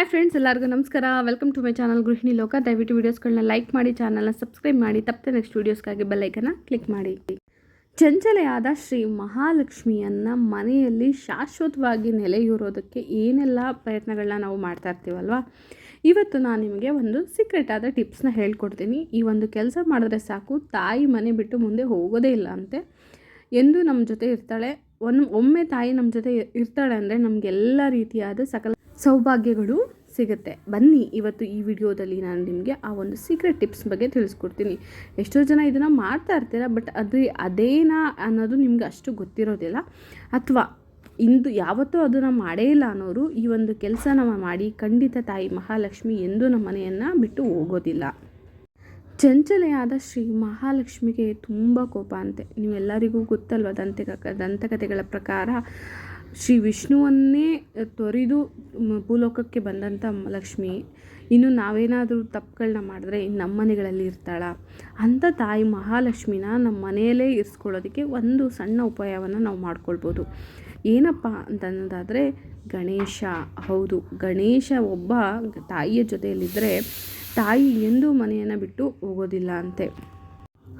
Hi friends ಎಲ್ಲರಿಗೂ ನಮಸ್ಕಾರ. Welcome to my channel ಗೃಹಿಣಿ ಲೋಕ. ದಯವಿಟ್ಟು ವೀಡಿಯೋಸ್ಗಳನ್ನ ಲೈಕ್ ಮಾಡಿ ಚಾನಲ್ನ ಸಬ್ಸ್ಕ್ರೈಬ್ ಮಾಡಿ, ತಪ್ಪದೆ ನೆಕ್ಸ್ಟ್ ವೀಡಿಯೋಸ್ಗಾಗಿ ಬೆಲ್ಲೈಕನ್ನ ಕ್ಲಿಕ್ ಮಾಡಿ. ಚಂಚಲೆಯಾದ ಶ್ರೀ ಮಹಾಲಕ್ಷ್ಮಿಯನ್ನು ಮನೆಯಲ್ಲಿ ಶಾಶ್ವತವಾಗಿ ನೆಲೆಯೂರೋದಕ್ಕೆ ಏನೆಲ್ಲ ಪ್ರಯತ್ನಗಳನ್ನ ನಾವು ಮಾಡ್ತಾ ಇರ್ತೀವಲ್ವ? ಇವತ್ತು ನಾನು ನಿಮಗೆ ಒಂದು ಸೀಕ್ರೆಟ್ ಆದ ಟಿಪ್ಸ್ನ ಹೇಳ್ಕೊಡ್ತೀನಿ. ಈ ಒಂದು ಕೆಲಸ ಮಾಡಿದ್ರೆ ಸಾಕು, ತಾಯಿ ಮನೆ ಬಿಟ್ಟು ಮುಂದೆ ಹೋಗೋದೇ ಇಲ್ಲ ಅಂತೆ. ಎಂದು ನಮ್ಮ ಜೊತೆ ಇರ್ತಾಳೆ. ಒಮ್ಮೆ ತಾಯಿ ನಮ್ಮ ಜೊತೆ ಇರ್ತಾಳೆ ಅಂದರೆ ನಮಗೆಲ್ಲ ರೀತಿಯಾದ ಸಕಲ ಸೌಭಾಗ್ಯಗಳು ಸಿಗುತ್ತೆ. ಬನ್ನಿ, ಇವತ್ತು ಈ ವಿಡಿಯೋದಲ್ಲಿ ನಾನು ನಿಮಗೆ ಆ ಒಂದು ಸೀಕ್ರೆಟ್ ಟಿಪ್ಸ್ ಬಗ್ಗೆ ತಿಳಿಸ್ಕೊಡ್ತೀನಿ. ಎಷ್ಟೋ ಜನ ಇದನ್ನು ಮಾಡ್ತಾ ಇರ್ತೀರ ಬಟ್ ಅದು ಅದೇನಾ ಅನ್ನೋದು ನಿಮ್ಗೆ ಅಷ್ಟು ಗೊತ್ತಿರೋದಿಲ್ಲ. ಅಥವಾ, ಇಂದು ಯಾವತ್ತೂ ಅದನ್ನು ಮಾಡೇ ಇಲ್ಲ ಅನ್ನೋರು ಈ ಒಂದು ಕೆಲಸ ನಾವು ಮಾಡಿ ಖಂಡಿತ ತಾಯಿ ಮಹಾಲಕ್ಷ್ಮಿ ಎಂದೂ ನಮ್ಮ ಮನೆಯನ್ನು ಬಿಟ್ಟು ಹೋಗೋದಿಲ್ಲ. ಚಂಚಲೆಯಾದ ಶ್ರೀ ಮಹಾಲಕ್ಷ್ಮಿಗೆ ತುಂಬ ಕೋಪ ಅಂತೆ. ನೀವೆಲ್ಲರಿಗೂ ಗೊತ್ತಲ್ವ ದಂತೆ ದಂತಕಥೆಗಳ ಪ್ರಕಾರ ಶ್ರೀ ವಿಷ್ಣುವನ್ನೇ ತೊರೆದು ಭೂಲೋಕಕ್ಕೆ ಬಂದಂಥ ಲಕ್ಷ್ಮಿ, ಇನ್ನು ನಾವೇನಾದರೂ ತಪ್ಪುಗಳನ್ನ ಮಾಡಿದ್ರೆ ಇನ್ನು ನಮ್ಮ ಮನೆಗಳಲ್ಲಿ ಇರ್ತಾಳ. ಅಂಥ ತಾಯಿ ಮಹಾಲಕ್ಷ್ಮಿನ ನಮ್ಮ ಮನೆಯಲ್ಲೇ ಇರಿಸ್ಕೊಳ್ಳೋದಕ್ಕೆ ಒಂದು ಸಣ್ಣ ಉಪಾಯವನ್ನು ನಾವು ಮಾಡ್ಕೊಳ್ಬೋದು. ಏನಪ್ಪ ಅಂತ ಅನ್ನೋದಾದರೆ, ಗಣೇಶ. ಹೌದು, ಗಣೇಶ ಒಬ್ಬ ತಾಯಿಯ ಜೊತೆಯಲ್ಲಿದ್ದರೆ ತಾಯಿ ಎಂದೂ ಮನೆಯನ್ನು ಬಿಟ್ಟು ಹೋಗೋದಿಲ್ಲ ಅಂತೆ.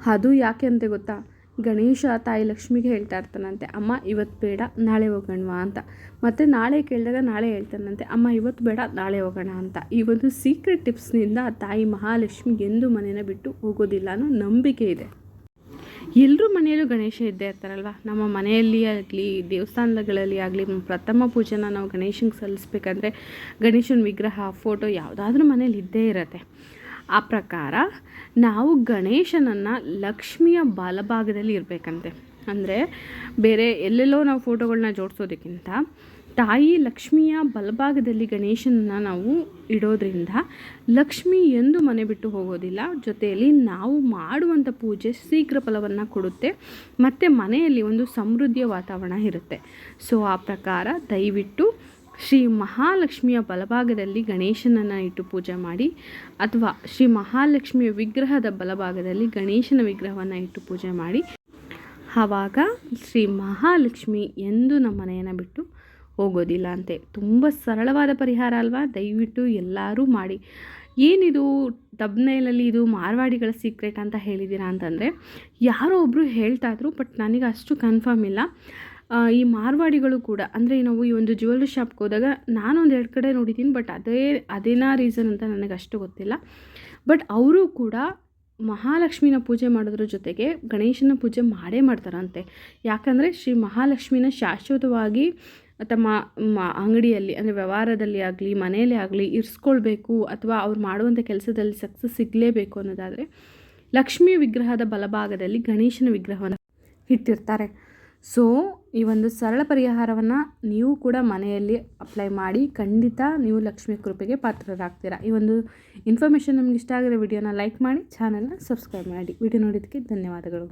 ಅದು ಯಾಕೆ ಅಂತೆ ಗೊತ್ತಾ? ಗಣೇಶ ತಾಯಿ ಲಕ್ಷ್ಮಿಗೆ ಹೇಳ್ತಾ ಇರ್ತಾನಂತೆ, ಅಮ್ಮ, ಇವತ್ತು ಬೇಡ, ನಾಳೆ ಹೋಗೋಣವಾ ಅಂತ. ಮತ್ತು ನಾಳೆ ಕೇಳಿದಾಗ ನಾಳೆ ಹೇಳ್ತಾನಂತೆ, ಅಮ್ಮ, ಇವತ್ತು ಬೇಡ, ನಾಳೆ ಹೋಗೋಣ ಅಂತ. ಈ ಒಂದು ಸೀಕ್ರೆಟ್ ಟಿಪ್ಸ್ನಿಂದ ತಾಯಿ ಮಹಾಲಕ್ಷ್ಮಿ ಎಂದು ಮನೇನ ಬಿಟ್ಟು ಹೋಗೋದಿಲ್ಲ ಅನ್ನೋ ನಂಬಿಕೆ ಇದೆ. ಎಲ್ಲರೂ ಮನೆಯಲ್ಲೂ ಗಣೇಶ ಇದ್ದೇ ಇರ್ತಾರಲ್ವ? ನಮ್ಮ ಮನೆಯಲ್ಲಿ ಆಗಲಿ, ದೇವಸ್ಥಾನಗಳಲ್ಲಿ ಆಗಲಿ ಪ್ರಥಮ ಪೂಜೆನ ನಾವು ಗಣೇಶನಿಗೆ ಸಲ್ಲಿಸ್ಬೇಕಂದ್ರೆ ಗಣೇಶನ ವಿಗ್ರಹ ಫೋಟೋ ಯಾವುದಾದ್ರೂ ಮನೇಲಿ ಇದ್ದೇ ಇರುತ್ತೆ. ಆ ಪ್ರಕಾರ ನಾವು ಗಣೇಶನನ್ನು ಲಕ್ಷ್ಮಿಯ ಬಲಭಾಗದಲ್ಲಿ ಇರಬೇಕಂತೆ. ಅಂದರೆ ಬೇರೆ ಎಲ್ಲೆಲ್ಲೋ ನಾವು ಫೋಟೋಗಳನ್ನ ಜೋಡಿಸೋದಕ್ಕಿಂತ ತಾಯಿ ಲಕ್ಷ್ಮಿಯ ಬಲಭಾಗದಲ್ಲಿ ಗಣೇಶನನ್ನು ನಾವು ಇಡೋದ್ರಿಂದ ಲಕ್ಷ್ಮಿ ಎಂದು ಮನೆ ಬಿಟ್ಟು ಹೋಗೋದಿಲ್ಲ. ಜೊತೆಯಲ್ಲಿ ನಾವು ಮಾಡುವಂಥ ಪೂಜೆ ಶೀಘ್ರ ಫಲವನ್ನು ಕೊಡುತ್ತೆ. ಮತ್ತು ಮನೆಯಲ್ಲಿ ಒಂದು ಸಮೃದ್ಧಿಯ ವಾತಾವರಣ ಇರುತ್ತೆ. ಸೊ ಆ ಪ್ರಕಾರ ದಯವಿಟ್ಟು ಶ್ರೀ ಮಹಾಲಕ್ಷ್ಮಿಯ ಬಲಭಾಗದಲ್ಲಿ ಗಣೇಶನನ್ನು ಇಟ್ಟು ಪೂಜೆ ಮಾಡಿ, ಅಥವಾ ಶ್ರೀ ಮಹಾಲಕ್ಷ್ಮಿಯ ವಿಗ್ರಹದ ಬಲಭಾಗದಲ್ಲಿ ಗಣೇಶನ ವಿಗ್ರಹವನ್ನು ಇಟ್ಟು ಪೂಜೆ ಮಾಡಿ. ಆವಾಗ ಶ್ರೀ ಮಹಾಲಕ್ಷ್ಮಿ ಎಂದು ನಮ್ಮ ಮನೆಯನ್ನು ಬಿಟ್ಟು ಹೋಗೋದಿಲ್ಲ ಅಂತೆ. ತುಂಬ ಸರಳವಾದ ಪರಿಹಾರ ಅಲ್ವಾ? ದಯವಿಟ್ಟು ಎಲ್ಲರೂ ಮಾಡಿ. ಏನಿದು ತಬ್ನೈಲಲ್ಲಿ ಇದು ಮಾರ್ವಾಡಿಗಳ ಸೀಕ್ರೆಟ್ ಅಂತ ಹೇಳಿದ್ದೀರಾ ಅಂತಂದರೆ, ಯಾರೋ ಒಬ್ಬರು ಹೇಳ್ತಾ ಇದ್ರು ಬಟ್ ನನಗೆ ಅಷ್ಟು ಕನ್ಫರ್ಮ್ ಇಲ್ಲ. ಈ ಮಾರ್ವಾಡಿಗಳು ಕೂಡ, ಅಂದರೆ ನಾವು ಈ ಒಂದು ಜ್ಯುವೆಲ್ರಿ ಶಾಪ್ಗೆ ಹೋದಾಗ ನಾನು ಒಂದು ಎರಡು ಕಡೆ ನೋಡಿದ್ದೀನಿ ಬಟ್ ಅದೇ, ಅದೇನ ರೀಸನ್ ಅಂತ ನನಗೆ ಅಷ್ಟು ಗೊತ್ತಿಲ್ಲ. ಬಟ್ ಅವರು ಕೂಡ ಮಹಾಲಕ್ಷ್ಮಿನ ಪೂಜೆ ಮಾಡೋದ್ರ ಜೊತೆಗೆ ಗಣೇಶನ ಪೂಜೆ ಮಾಡೇ ಮಾಡ್ತಾರಂತೆ. ಯಾಕಂದರೆ ಶ್ರೀ ಮಹಾಲಕ್ಷ್ಮಿನ ಶಾಶ್ವತವಾಗಿ ತಮ್ಮ ಅಂಗಡಿಯಲ್ಲಿ, ಅಂದರೆ ವ್ಯವಹಾರದಲ್ಲಿ ಆಗಲಿ, ಮನೆಯಲ್ಲೇ ಆಗಲಿ ಇರಿಸ್ಕೊಳ್ಬೇಕು ಅಥವಾ ಅವ್ರು ಮಾಡುವಂಥ ಕೆಲಸದಲ್ಲಿ ಸಕ್ಸಸ್ ಸಿಗಲೇಬೇಕು ಅನ್ನೋದಾದರೆ ಲಕ್ಷ್ಮೀ ವಿಗ್ರಹದ ಬಲಭಾಗದಲ್ಲಿ ಗಣೇಶನ ವಿಗ್ರಹವನ್ನು ಇಟ್ಟಿರ್ತಾರೆ. ಸೊ ಈ ಒಂದು ಸರಳ ಪರಿಹಾರವನ್ನು ನೀವು ಕೂಡ ಮನೆಯಲ್ಲಿ ಅಪ್ಲೈ ಮಾಡಿ ಖಂಡಿತ ನೀವು ಲಕ್ಷ್ಮಿ ಕೃಪೆಗೆ ಪಾತ್ರರಾಗ್ತೀರಾ. ಈ ಒಂದು ಇನ್ಫಾರ್ಮೇಷನ್ ನಿಮ್ಗೆ ಇಷ್ಟ ಆಗಿರೋ ವಿಡಿಯೋನ ಲೈಕ್ ಮಾಡಿ ಚಾನಲ್ನ ಸಬ್ಸ್ಕ್ರೈಬ್ ಮಾಡಿ. ವಿಡಿಯೋ ನೋಡಿದ್ದಕ್ಕೆ ಧನ್ಯವಾದಗಳು.